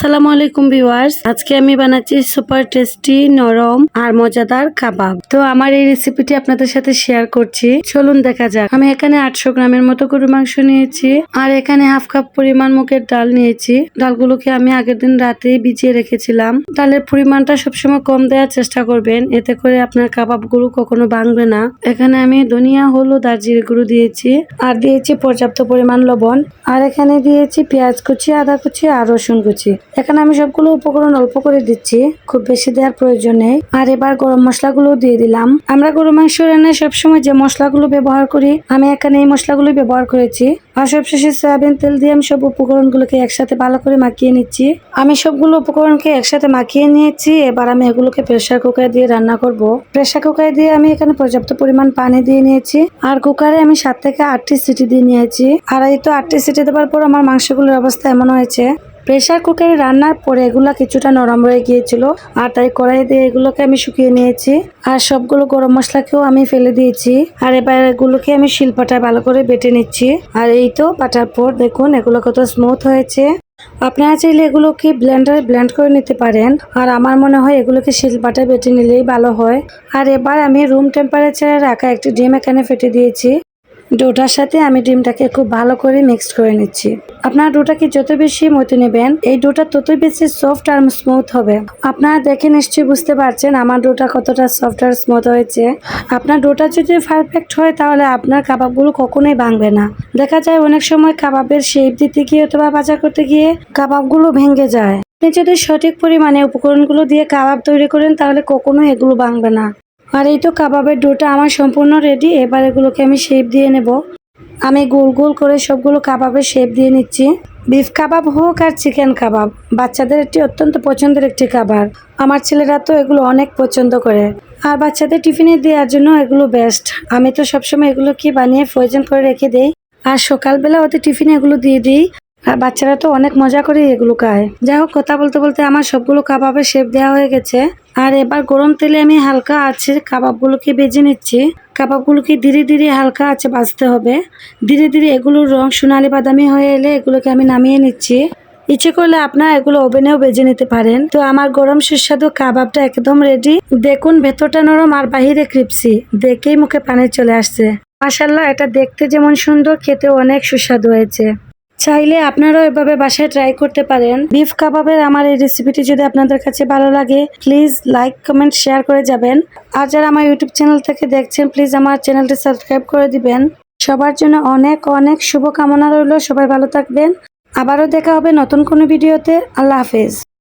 আসসালামু আলাইকুম ভিউয়ার্স। আজকে আমি বানাচ্ছি সুপার টেস্টি, নরম আর মজাদার কাবাব। তো আমার এই রেসিপিটি আপনাদের সাথে শেয়ার করছি। চলুন দেখা যাক। আমি এখানে আটশো গ্রামের মতো গরু মাংস নিয়েছি আর এখানে হাফ কাপ পরিমাণ মুখের ডাল নিয়েছি। ডালগুলোকে আমি আগের দিন রাতেই ভিজিয়ে রেখেছিলাম। ডালের পরিমাণটা সবসময় কম দেওয়ার চেষ্টা করবেন। এতে করে আপনার কাবাবগুলো কখনো ভাঙবে না। এখানে আমি ধনিয়া, হলুদ আর জিরে গুঁড়ো দিয়েছি আর দিয়েছি পর্যাপ্ত পরিমাণ লবণ। আর এখানে দিয়েছি পেঁয়াজ কুচি, আদা কুচি আর রসুন কুচি। এখানে আমি সবগুলো উপকরণ অল্প করে দিচ্ছি। খুব বেশি দেওয়ার প্রয়োজন নেই। আর এবার গরম মশলাগুলো দিয়ে দিলাম। আমরা গরু মাংস রান্নায় সবসময় যে মশলাগুলো ব্যবহার করি, আমি এখানে এই মশলাগুলো ব্যবহার করেছি। আর সবশেষে সয়াবিন তেল দিয়ে আমি সব উপকরণগুলোকে একসাথে ভালো করে মাখিয়ে নিচ্ছি। আমি সবগুলো উপকরণকে একসাথে মাখিয়ে নিয়েছি। এবার আমি এগুলোকে প্রেসার কুকার দিয়ে রান্না করব। প্রেসার কুকার দিয়ে আমি এখানে পর্যাপ্ত পরিমাণ পানি দিয়ে নিয়েছি। আর কুকারে আমি সাত থেকে আটটি সিটি দিয়ে নিয়েছি। আর এই তো আটটি সিটি দেওয়ার পর আমার মাংসগুলোর অবস্থা এমন হয়েছে প্রেসার কুকারে রান্নার পরে এগুলা কিছুটা নরম হয়ে গিয়েছিল, আর তাই কড়াই দিয়ে এগুলোকে আমি শুকিয়ে নিয়েছি। আর সবগুলো গরম মশলাকেও আমি ফেলে দিয়েছি। আর এবার এগুলোকে আমি শিলপাটায় ভালো করে বেটে নিচ্ছি। আর এই তো বাটার পর দেখুন এগুলো কত স্মুথ হয়েছে। আপনারা চাইলে এগুলোকে ব্লেন্ডারে ব্লেন্ড করে নিতে পারেন। আর আমার মনে হয় এগুলোকে শিলপাটায় বেটে নিলেই ভালো হয়। আর এবার আমি রুম টেম্পারেচারে রাখা একটি ডিম এখানে ফেটে দিয়েছি। ডোটার সাথে আমি ডিমটাকে খুব ভালো করে মিক্সড করে নিচ্ছি। আপনার ডোটাকে যত বেশি মতো নেবেন, এই ডোটা ততই বেশি সফট আর স্মুথ হবে। আপনারা দেখে নিশ্চয়ই বুঝতে পারছেন আমার ডোটা কতটা সফট আর স্মুথ হয়েছে। আপনার ডোটা যদি পারফেক্ট হয়, তাহলে আপনার কাবাবগুলো কখনোই ভাঙবে না। দেখা যায় অনেক সময় কাবাবের শেপ দিতে গিয়ে অথবা বাজার করতে গিয়ে কাবাবগুলো ভেঙে যায়। আপনি যদি সঠিক পরিমাণে উপকরণগুলো দিয়ে কাবাব তৈরি করেন, তাহলে কখনোই এগুলো ভাঙবে না। আর এই তো কাবাবের ডোটা আমার সম্পূর্ণ রেডি এবার এগুলোকে আমি শেপ দিয়ে নেব। আমি গোল গোল করে সবগুলো কাবাবের শেপ দিয়ে নিচ্ছি। বিফ কাবাব হোক আর চিকেন কাবাব, বাচ্চাদের একটি অত্যন্ত পছন্দের একটি খাবার। আমার ছেলেরা তো এগুলো অনেক পছন্দ করে। আর বাচ্চাদের টিফিনে দেওয়ার জন্য এগুলো বেস্ট আমি তো সবসময় এগুলো কি বানিয়ে ফ্রোজেন করে রেখে দিই? আর সকালবেলা ওদের টিফিনে এগুলো দিয়ে দিই। আর বাচ্চারা তো অনেক মজা করে এগুলো খায়। যাই হোক, কথা বলতে বলতে আমার সবগুলো কাবাবের শেপ দেওয়া হয়ে গেছে। আর এবার গরম তেলে আমি হালকা আছে কাবাবগুলোকে বেজে নিচ্ছি। কাবাবগুলোকে ধীরে ধীরে হালকা আছে ভাজতে হবে। ধীরে ধীরে এগুলোর রং সোনালি বাদামি হয়ে এলে এগুলোকে আমি নামিয়ে নিচ্ছি। ইচ্ছে করলে আপনারা এগুলো ওভেনেও বেজে নিতে পারেন। তো আমার গরম সুস্বাদু কাবাবটা একদম রেডি দেখুন, ভেতরটা নরম আর বাহিরে ক্রিপসি। দেখেই মুখে পানি চলে আসছে। মাসাল্লাহ এটা দেখতে যেমন সুন্দর খেতে অনেক সুস্বাদু হয়েছে। চাইলে আপনারাও এভাবে বাসায় ট্রাই করতে পারেন। বিফ কাবাবের আমার এই রেসিপিটি যদি আপনাদের কাছে ভালো লাগে প্লিজ লাইক কমেন্ট শেয়ার করে যাবেন। আর যারা আমার ইউটিউব চ্যানেল থেকে দেখছেন প্লিজ আমার চ্যানেলটি সাবস্ক্রাইব করে দিবেন। সবার জন্য অনেক অনেক শুভকামনা রইল। সবাই ভালো থাকবেন। আবারও দেখা হবে নতুন কোনো ভিডিওতে আল্লাহ হাফেজ।